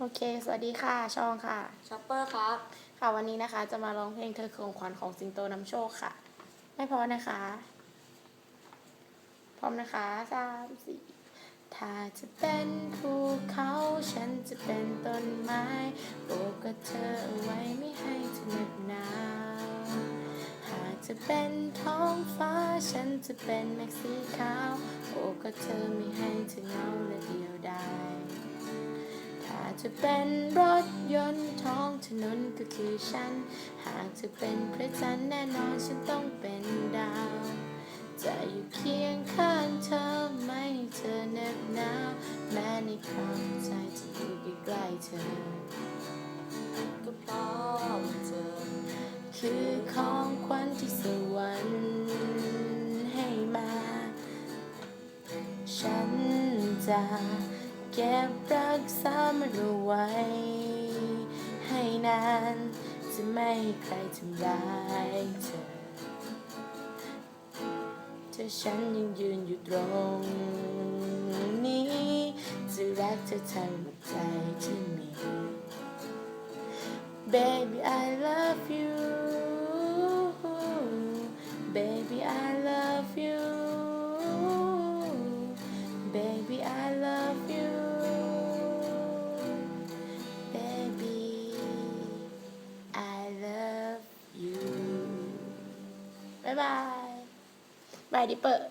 โอเค สวัสดีค่ะ ชองค่ะ ช็อปเปอร์ครับ ค่ะ วันนี้นะคะ จะมาร้องเพลงเธอคือของขวัญของสิงโตนำโชคค่ะ ไม่พอนะคะ พร้อมนะคะสามสี่ถ้าจะเป็นภูเขาฉันจะเป็นต้นไม้โบกกับเธอเอาไว้ไม่ให้เธอเหน็บหนาวหากจะเป็นท้องฟ้าฉันจะเป็นเมฆสีขาวโบกกับเธอไม่ให้เธอเหงาและเดียวดายถ้า จะเป็นรถยนต์ท้องถนนก็คือฉัน หากจะเป็นพระจันทร์แน่นอนฉันต้องเป็นดาว จะอยู่เคียงข้างเธอไม่เธอเหน็บหนาวแม้ในความใจจะอยู่ใกล้ๆเธอ ก็เพราะว่าเธอ คือของขวัญที่สวรรค์ให้มา ฉันจะ เก็บรักษามันเอาไว้ ให้นานจะไม่ให้ใครทำร้ายเธอถ้าฉันยังยืนอยู่ตรงนี้ จะรักเธอทั้งหมดใจที่มี Baby I love you Baby I love you บ๊ายบายบายดิเปอร์